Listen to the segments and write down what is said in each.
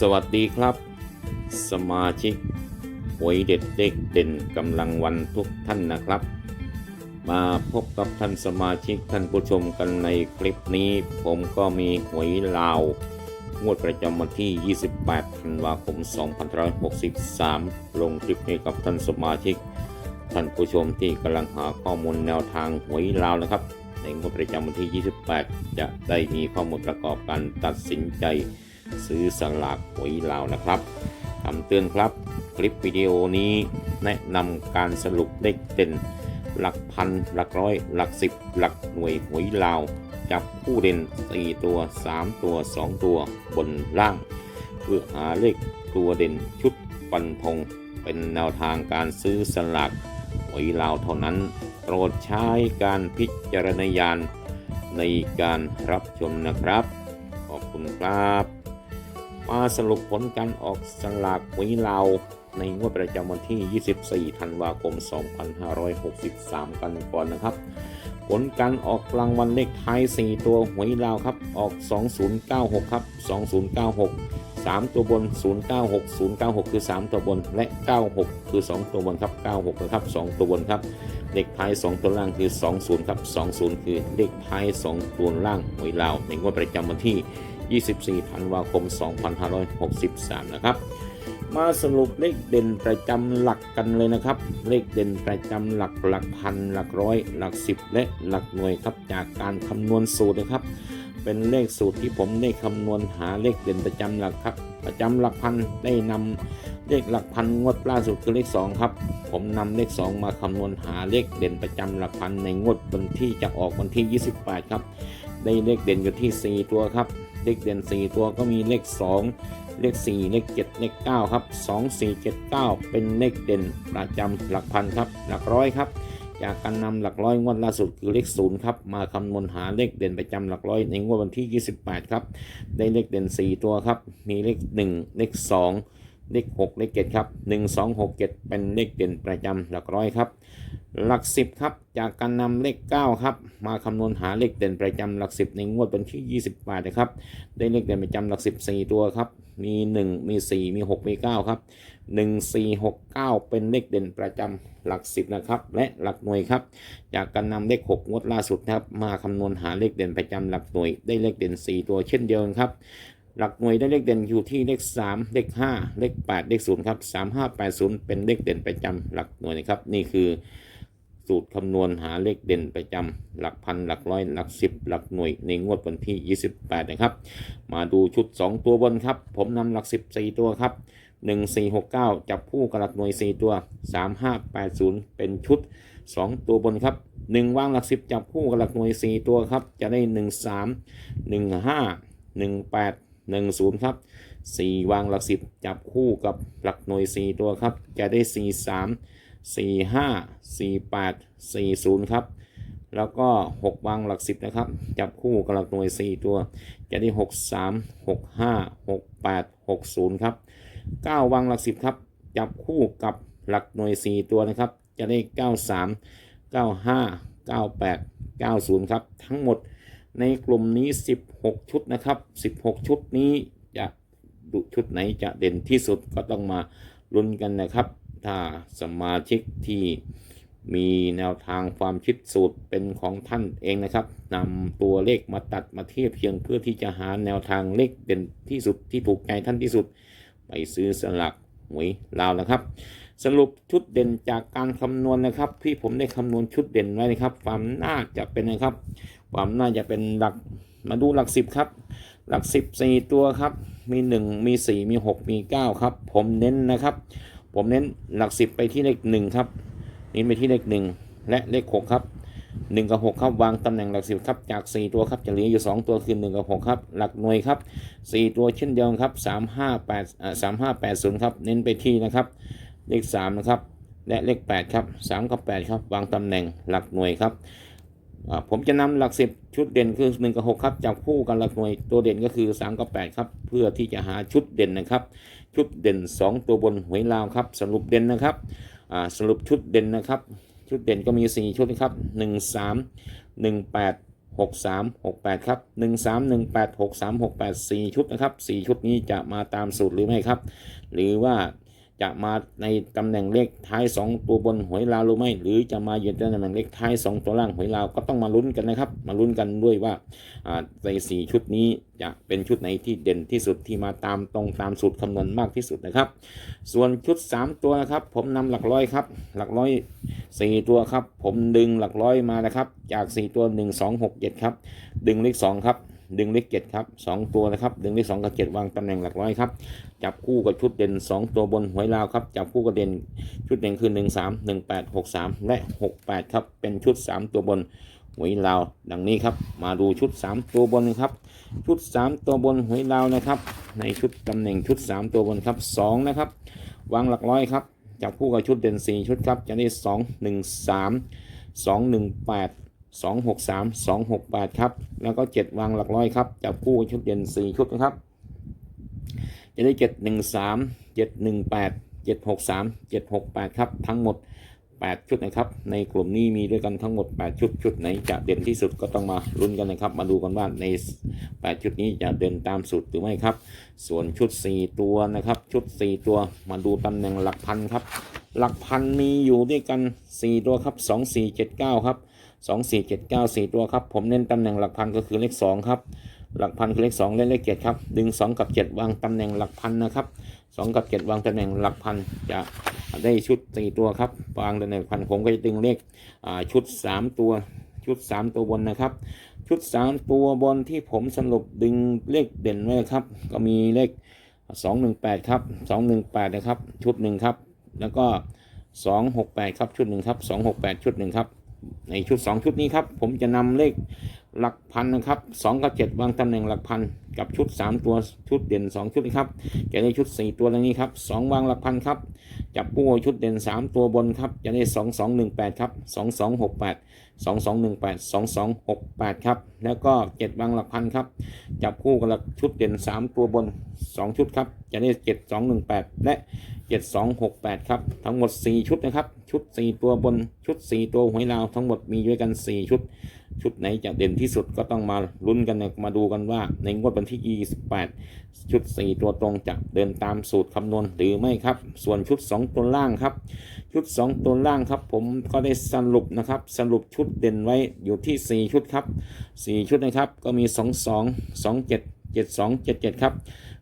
สวัสดีครับ สมาชิกหวยเด็ดเด็กเด่นกำลังวันทุกท่านนะครับ มาพบกับท่านสมาชิกท่านผู้ชมกันในคลิปนี้ ผมก็มีหวยลาว งวดประจำวันที่ 28 ธันวาคม 2563 ลงคลิปนี้กับท่านสมาชิก ท่านผู้ชมที่กำลังหาข้อมูลแนวทางหวยลาวนะครับ ในงวดประจำวันที่ 28 จะได้มีข้อมูลประกอบการตัดสินใจ ซื้อสลากหวยลาวนะครับคำเตือนครับ คลิปวิดีโอนี้แนะนำการสรุปเลขเด่น หลักพัน หลักร้อย หลักสิบ หลักหน่วยหวยลาว จับผู้เด่น 4 ตัว 3 ตัว 2 ตัวบนล่าง เพื่อหาเลขตัวเด่นชุดฟันธงเป็นแนวทางการซื้อสลากหวยลาวเท่านั้นโปรดใช้การพิจารณญาณในการรับชมนะครับ ขอบคุณครับ มาสรุปผลการออกสลากหวยลาวในงวดประจำวันที่ 24 ธันวาคม 2563 กันก่อนนะครับ ผลการออกรางวัลเลขท้าย 4 ตัวหวยลาวครับ ออก 2096 ครับ 2096 3 ตัวบน 096 096 คือ 3 ตัวบน และ 96 คือ 2 ตัวบนครับ 96นะครับ 2 ตัวบนครับ เลขท้าย 2 ตัวล่างคือ 20 ครับ 20 คือเลขท้าย 2 ตัวล่างหวยลาวในงวดประจำวันที่ 24ธันวาคม 2563 นะครับ มาสรุปเลขเด่นประจำหลักกันเลยนะครับ เลขเด่นประจำหลักหลักพันหลักร้อย หลักสิบและหลักหน่วยครับจากการคำนวณสูตรนะครับ เป็นเลขสูตรที่ผมได้คำนวณหาเลขเด่นประจำหลักครับ ประจำหลักพันได้นำเลขหลักพันงวดล่าสุดคือเลข 2 ครับ ผมนำเลข 2 มาคำนวณหาเลขเด่นประจำหลักพันในงวดวันที่จะออกวันที่ 28 ครับ ได้เลขเด่นอยู่ที่ 4 ตัวครับ เลขเด่น 4 ตัวก็มีเลข 2 เลข 4 เลข 7 เลข 9 ครับ 2 4 7 9 เป็นเลขเด่นประจำหลักพันครับ หลักร้อยครับ จากการนำหลักร้อยงวดล่าสุดคือเลข 0 ครับ มาคำนวณหาเลขเด่นประจำหลักร้อยในงวดวันที่ 28 ครับ ได้เลขเด่น 4 ตัวครับ มีเลข 1 เลข 2 เลข6เลข7ครับ1 2 6 7เจ็ดเป็นเลขเด่นประจำหลักร้อยครับ หลัก10ครับจากการนำเลข9ครับมาคำนวณหาเลขเด่นประจำหลัก10ในงวดวันที่28นะครับได้เลขเด่นประจำหลัก10 4ตัวครับมี1มี4มี6มี9ครับ1 4 6 9เก้าเป็นเลขเด่นประจำหลัก10นะครับและหลักหน่วยครับจากการนำเลข6งวดล่าสุดนะครับมาคำนวณหาเลขเด่นประจำหลักหน่วย ได้เลขเด่น4ตัวเช่นเดียวกันครับ หลักหน่วยได้เลขเด่นอยู่ที่เลข 3 เลข 5 เลข 8 เลข 0 ครับ 3 5 8 0 เป็นเลขเด่นประจำหลักหน่วยนะครับ นี่คือสูตรคำนวณหาเลขเด่นประจำหลักพันหลักร้อยหลักสิบหลักหน่วยในงวดวันที่ 28 นะครับ มาดูชุด 2 ตัวบนครับ ผมนำหลัก10 4ตัวครับ 1 4 6 9 จับคู่กับหลักหน่วย 4 ตัว 3 5 8 0 เป็นชุด 2 ตัวบนครับ1วางหลัก 10 จับคู่กับหลักหน่วย 4 ตัวครับ จะได้ 1 3 1 5 1 0ครับ4 วางหลัก 10 จับคู่กับหลักหน่วย 4 ตัวครับ จะได้ 4 3สี่ห้าสี่แปดสี่ศูนย์ครับ แล้วก็หกวางหลักสิบนะครับ จับคู่กับหลักหน่วยสี่ตัว จะได้หกสามหกห้าหกแปดหกศูนย์ครับเก้าวางหลักสิบครับ จับคู่กับหลักหน่วยสี่ตัวนะครับ จะได้เก้าสามเก้าห้าเก้าแปดเก้าศูนย์ครับ ทั้งหมด ในกลุ่มนี้สิบหกชุดนะครับสิบหกชุดนี้จะดูชุดไหนจะเด่นที่สุดก็ต้องมาลุ้นกันนะครับ ถ้าสมาชิกที่มีแนวทางความคิดสูตรเป็นของท่านเองนะครับนำตัวเลขมาตัดมาเทียบเพียงเพื่อที่จะหาแนวทางเลขเด่นที่สุดที่ถูกใจท่านที่สุด ไปซื้อสลัก หวยลาวนะครับ สรุปชุดเด่นจากการคำนวณนะครับ ที่ผมได้คำนวณชุดเด่นไว้นะครับ ความน่าจะเป็นนะครับ ความน่าจะเป็นหลักมาดูหลักสิบครับ หลักสิบสี่ตัวครับ มีหนึ่งมีสี่มีหกมีเก้าครับ ผมเน้นนะครับ ผมเน้นหลักสิบไปที่เลขหนึ่งครับเน้นไปที่เลขหนึ่งและเลขหกครับ หนึ่งกับหกครับวางตำแหน่งหลักสิบครับจากสี่ตัวครับจะเหลืออยู่สองตัวคือหนึ่งกับหกครับหลักหน่วยครับสี่ตัวเช่นเดียวนครับสามห้าแปดสามห้าแปดศูนย์ครับเน้นไปที่นะครับเลขสามนะครับและเลขแปดครับสามกับแปดครับวางตำแหน่งหลักหน่วยครับผมจะนำหลักสิบชุดเด่นคือ1กับ6ครับจับคู่กันหลักหน่วยตัวเด่นก็คือ 3 กับ 8 ครับ เพื่อที่จะหาชุดเด่นนะครับ ชุดเด่น 2 ตัวบนหวยลาวครับ สรุปเด่นนะครับสรุปชุดเด่นนะครับ ชุดเด่นก็มี 4 ชุดนะครับ 1 3 1 8 63 68 ครับ 13 18 63 68 4 ชุดนะครับ 4 ชุดนี้จะมาตามสูตรหรือไม่ครับ หรือว่า จะมาในตำแหน่งเลขท้าย 2 ตัวบนหวยลาวหรือไม่ หรือจะมาอยู่ในตำแหน่งเลขท้าย 2 ตัวล่างหวยลาวก็ต้องมาลุ้นกันนะครับ มาลุ้นกันด้วยว่าอ่าในสี่ชุดนี้จะเป็นชุดไหนที่เด่นที่สุดที่มาตามตรงตามสูตรคำนวณมากที่สุดนะครับ ส่วนชุด 3 ตัวนะครับ ผมนำหลักร้อยครับ หลักร้อย 4 ตัวครับ ผมดึงหลักร้อยมานะครับ จาก 4 ตัว 1 2 6 7 ครับ ดึงเลข2ครับ ดึงเลข7ครับ2ตัวนะครับ ดึงเลข2กับ7วางตำแหน่งหลักร้อยครับ จับคู่กับชุดเด่น2ตัวบนหวยลาวครับ จับคู่กับเด่นชุดเด่นคือ1 3 1 8 6 3แปดหกสามและ68ครับ เป็นชุด3ตัวบนหวยลาว ดังนี้ครับ มาดูชุด3ตัวบนครับ ชุด3ตัวบนหวยลาวนะครับ ในชุดตำแหน่งชุด3ตัวบนครับ2นะครับ วางหลักร้อยครับ จับคู่กับชุดเด่น4ชุดครับ จะได้2 1 3 2 1 8 2 6 3 2 6 8ครับ แล้วก็ 7 วางหลักร้อยครับ จับคู่ชุดเด่น4 ชุดนะครับ จะได้ 7 1 3 7 1 8 7 6 3 7 6 8 ครับ ทั้งหมด 8 ชุดนะครับ ในกลุ่มนี้มีด้วยกันทั้งหมด 8 ชุด ชุดไหนจะเด่นที่สุดก็ต้องมาลุ้นกันนะครับ มาดูกันว่าใน 8 ชุดนี้จะเด่นตามสูตรหรือไม่ครับ ส่วนชุด 4 ตัวนะครับ ชุด 4 ตัว มาดูตำแหน่งหลักพันครับ หลักพันมีอยู่ด้วยกัน 4 ตัวครับ 2 4 7 9 ครับ 2 4 7 9 4 ตัวครับ ผมเน้นตำแหน่งหลักพันก็คือเลข 2 ครับ หลักพันคือเลข 2 และเลข7ครับ ดึง 2 กับ 7 วางตำแหน่งหลักพันนะครับ 2 กับ 7 วางตำแหน่งหลักพันจะได้ชุด 4 ตัวครับ วางตำแหน่งพันผมก็จะดึงเลขชุด 3 ตัว ชุด 3 ตัวบนนะครับ ชุด 3 ตัวบนที่ผมสรุปดึงเลขเด่นไว้ครับ ก็มีเลข 218 ครับ 218 นะครับ ชุดหนึ่งครับ แล้วก็ 268 ครับ ชุดหนึ่งครับ 268 ชุดหนึ่งครับ ในชุด 2 ชุดนี้ครับ ผมจะนำเลข หลักพันนะครับ2กับ7วางตำแหน่งหลักพันกับชุด3ตัวชุดเด่น2ชุดนะครับจะได้ชุด4ตัวดังนี้ครับ2วางหลักพันครับจับคู่ชุดเด่น3ตัวบนครับจะได้2 2 1 8ครับ2 2 6 8 2 2 1 8 2 2 6 8ครับแล้วก็7วางหลักพันครับจับคู่กับหลักชุดเด่น3ตัวบน2ชุดครับจะได้7 2 1 8และ7 2 6 8ครับทั้งหมด4ชุดนะครับชุด4ตัวบนชุด4ตัวหวยลาวทั้งหมดมีด้วยกัน4ชุด ชุดไหนจะเด่นที่สุดก็ต้องมาลุ้นกันมาดูกันว่า ในงวดวันที่ 28 ชุด 4 ตัวตรงจะเดินตามสูตรคำนวณหรือไม่ครับ ส่วนชุด 2 ตัวล่างครับ ชุด 2 ตัวล่างครับ ผมก็ได้สรุปนะครับ สรุปชุดเด่นไว้อยู่ที่ 4 ชุดครับ 4 ชุดนะครับก็มี 2 2 2 7 7 2 7 7 ครับ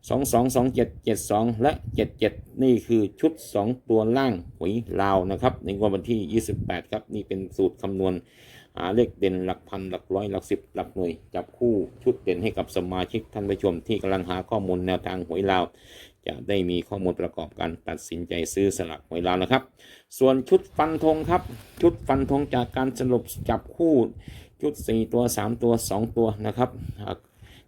2 2 2 7 7 2 และ 77 นี่คือชุด 2 ตัวล่างหวยลาวนะครับ ในงวดวันที่ 28 ครับ นี่เป็นสูตรคำนวณ หาเลขเด่นหลักพันหลักร้อยหลักสิบหลักหน่วย จับคู่ชุดเด่นให้กับสมาชิกท่านผู้ชมที่กำลังหาข้อมูลแนวทางหวยลาว จะได้มีข้อมูลประกอบการตัดสินใจซื้อสลักหวยลาวนะครับ ส่วนชุดฟันธงครับ ชุดฟันธงจากการสรุปจับคู่ชุด 4 ตัว 3 ตัว 2 ตัวนะครับหาก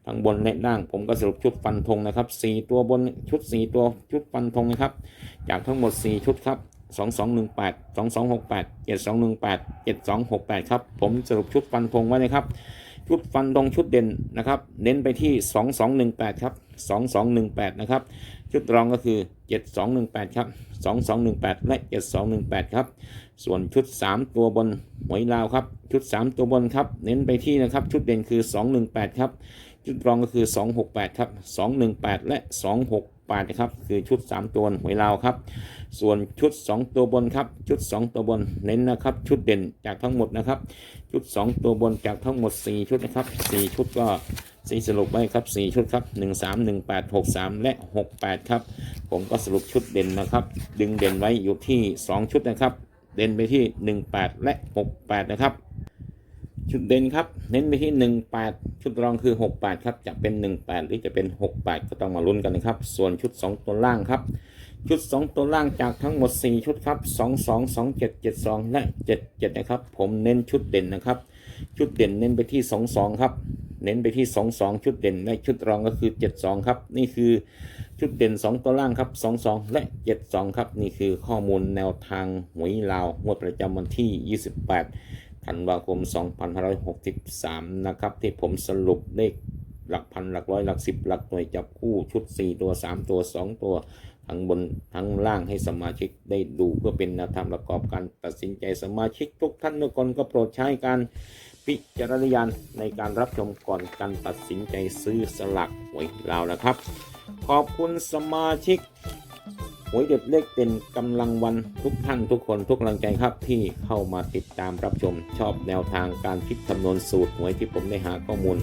ทางบนและล่างผมก็สรุปชุดฟันธงนะครับ 4 ตัวบนชุด 4 ตัวชุดฟันธงนะครับ จากทั้งหมด 4 ชุดครับ 2218 2268 7218 7268 ครับ ผมสรุปชุดฟันธงไว้นะครับ ชุดฟันธงชุดเด่นนะครับ เน้นไปที่ 2218 ครับ 2218 นะครับ ชุดรองก็คือ 7218 ครับ 2218 และ 7218 ครับ ส่วนชุด 3 ตัวบนหวยลาวครับ ชุด 3 ตัวบนครับ เน้นไปที่นะครับ ชุดเด่นคือ 218 ครับ ชุดรองก็คือ 268 ครับ 218 และ 268 นะครับ คือชุด 3 ตัวหวยลาวครับ ส่วนชุด 2 ตัวบนครับ ชุด 2 ตัวบนเน้นนะครับ ชุดเด่นจากทั้งหมดนะครับ ชุด 2 ตัวบนจากทั้งหมด 4 ชุดนะครับ 4 ชุดก็สีสรุปไว้ครับ4ชุดครับ1 3 1 8 6 3 และ 68 ครับ ผมก็สรุปชุดเด่นนะครับ ดึงเด่นไว้อยู่ที่ 2 ชุดนะครับ เด่นไปที่ 18 และ 68 นะครับ ชุดเด่นครับ เน้นไปที่18ชุดรองคือ 68ครับจะเป็น 18 หรือจะเป็น 68 ก็ต้องมาลุ้นกันนะครับ ส่วนชุด 2 ตัวล่างครับ ชุด 2 ตัวล่างจากทั้งหมด 4 ชุดครับ 2 2 2 7 7 2 และ 77 นะครับ ผมเน้นชุดเด่นนะครับ ชุดเด่นเน้นไปที่ 2 2 ครับ เน้นไปที่ 2 2 ชุดเด่นและชุดรองก็คือ 72 ครับ นี่คือชุดเด่น 2 ตัวล่างครับ 2 2 และ 72 ครับ นี่คือข้อมูลแนวทางหวยลาวงวดประจำวันที่ 28 ธันวาคม 2563 นะครับ ที่ผมสรุปเลขหลักพันหลักร้อยหลักสิบหลักหน่วยจับคู่ชุด 4 ตัว 3 ตัว 2 ตัว ทั้งบนทั้งล่างให้สมาชิกได้ดูเพื่อเป็นแนวทางประกอบการตัดสินใจสมาชิกทุกท่านทุกคนก็โปรดใช้การพิจารณญาณในการรับชมก่อนการตัดสินใจซื้อสลักหวยลาวนะครับ ขอบคุณสมาชิก วยเด็ดเลขเด่นกำลังวันทุกท่านทุกคนทุกกำลังใจครับ ที่เข้ามาติดตามรับชมชอบแนวทางการคิดคำนวณสูตรหวยที่ผมได้หาข้อมูล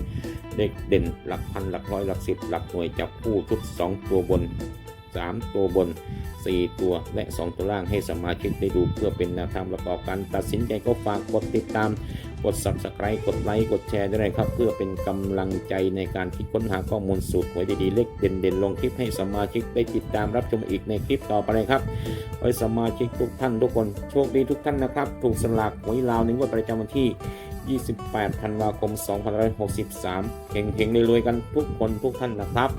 เลขเด่นหลักพันหลักร้อยหลักสิบหลักหน่วยจับคู่ชุด 2 ตัวบน 3 ตัวบน 4 ตัวและ 2 ตัวล่างให้สมาชิกได้ดูเพื่อเป็นแนวทางประกอบการตัดสินใจก็ฝากกดติดตาม กด subscribe กดไลค์กดแชร์ด้วยนะครับ เพื่อเป็นกำลังใจในการคิดค้นหาข้อมูลสูตรหวยดีๆ เลขเด่นๆ ลงคลิปให้สมาชิกได้ติดตามรับชมอีกในคลิปต่อไปเลยครับขอให้สมาชิกทุกท่านทุกคนโชคดีทุกท่านนะครับ ถูกสลากหวยลาวในงวดประจำวันที่ 28 ธันวาคม 2563เฮงๆรวยๆกันทุกคนทุกท่านนะครับ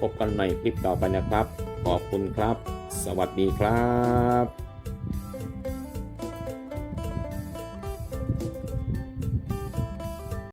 พบกันใหม่คลิปต่อไปนะครับ ขอบคุณครับ สวัสดีครับ